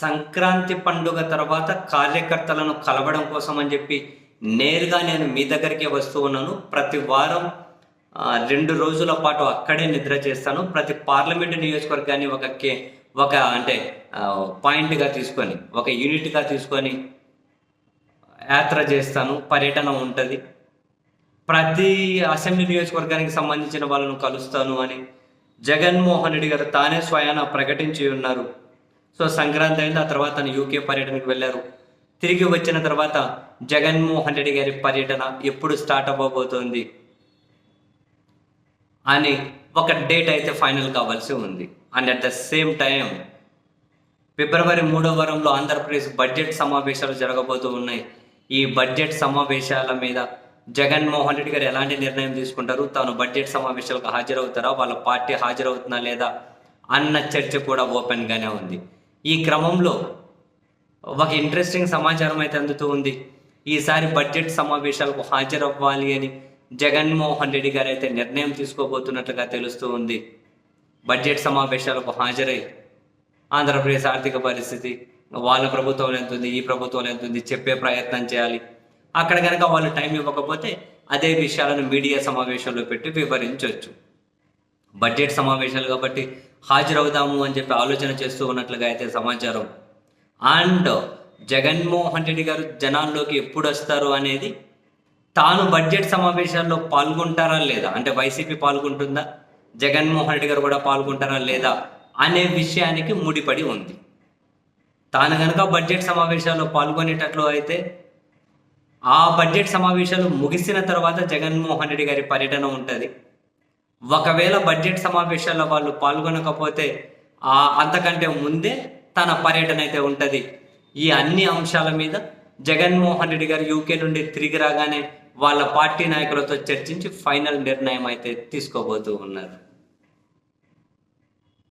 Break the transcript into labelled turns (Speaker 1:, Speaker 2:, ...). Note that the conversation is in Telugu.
Speaker 1: సంక్రాంతి పండుగ తర్వాత కార్యకర్తలను కలవడం కోసం అని చెప్పి నేరుగా నేను మీ దగ్గరికే వస్తూ ఉన్నాను. ప్రతి వారం రెండు రోజుల పాటు అక్కడే నిద్ర చేస్తాను. ప్రతి పార్లమెంటు నియోజకవర్గాన్ని ఒక కే ఒక అంటే పాయింట్గా తీసుకొని ఒక యూనిట్గా తీసుకొని యాత్ర చేస్తాను. పర్యటన ఉంటుంది. ప్రతి అసెంబ్లీ నియోజకవర్గానికి సంబంధించిన వాళ్ళను కలుస్తాను అని జగన్మోహన్ రెడ్డి గారు తానే స్వయాన ప్రకటించి ఉన్నారు. సో సంక్రాంతి అయింది. ఆ తర్వాత యూకే పర్యటనకు వెళ్ళారు. తిరిగి వచ్చిన తర్వాత జగన్మోహన్ రెడ్డి గారి పర్యటన ఎప్పుడు స్టార్ట్ అవ్వబోతోంది అని ఒక డేట్ అయితే ఫైనల్ కావాల్సి ఉంది. And at the same time February మూడో వారంలో ఆంధ్రప్రదేశ్ బడ్జెట్ సమావేశాలు జరగబోతూ ఉన్నాయి. ఈ బడ్జెట్ సమావేశాల మీద జగన్మోహన్ రెడ్డి గారు ఎలాంటి నిర్ణయం తీసుకుంటారు? తాను బడ్జెట్ సమావేశాలకు హాజరవుతారా? వాళ్ళ పార్టీ హాజరవుతుందా లేదా? అన్న చర్చ కూడా ఓపెన్గానే ఉంది. ఈ క్రమంలో ఒక ఇంట్రెస్టింగ్ సమాచారం అయితే అందుతూ ఉంది. ఈసారి బడ్జెట్ సమావేశాలకు హాజరవ్వాలి అని జగన్మోహన్ రెడ్డి గారు అయితే నిర్ణయం తీసుకోబోతున్నట్లుగా తెలుస్తూ ఉంది. బడ్జెట్ సమావేశాలకు హాజరై ఆంధ్రప్రదేశ్ ఆర్థిక పరిస్థితి వాళ్ళ ప్రభుత్వం ఎంత ఉంది ఈ ప్రభుత్వం ఎంత ఉంది చెప్పే ప్రయత్నం చేయాలి. అక్కడ కనుక వాళ్ళు టైం ఇవ్వకపోతే అదే విషయాలను మీడియా సమావేశంలో పెట్టి వివరించవచ్చు బడ్జెట్ సమావేశాలు కాబట్టి హాజరవుదాము అని చెప్పి ఆలోచన చేస్తూ ఉన్నట్లుగా అయితే సమాచారం. అండ్ జగన్మోహన్ రెడ్డి గారు జనాల్లోకి ఎప్పుడు వస్తారు అనేది తాను బడ్జెట్ సమావేశాల్లో పాల్గొంటారా లేదా? అంటే వైసీపీ పాల్గొంటుందా? జగన్మోహన్ రెడ్డి గారు కూడా పాల్గొంటారా లేదా? అనే విషయానికి ముడిపడి ఉంది. తాను కనుక బడ్జెట్ సమావేశాల్లో పాల్గొనేటట్లు అయితే ఆ బడ్జెట్ సమావేశాలు ముగిసిన తర్వాత జగన్మోహన్ రెడ్డి గారి పర్యటన ఉంటుంది. ఒకవేళ బడ్జెట్ సమావేశాల్లో వాళ్ళు పాల్గొనకపోతే ఆ అంతకంటే ముందే తన పర్యటన అయితే ఉంటుంది. ఈ అన్ని అంశాల మీద జగన్మోహన్ రెడ్డి గారు యూకే నుండి తిరిగి రాగానే వాళ్ళ పార్టీ నాయకులతో చర్చించి ఫైనల్ నిర్ణయం అయితే తీసుకోబోతూ ఉన్నారు.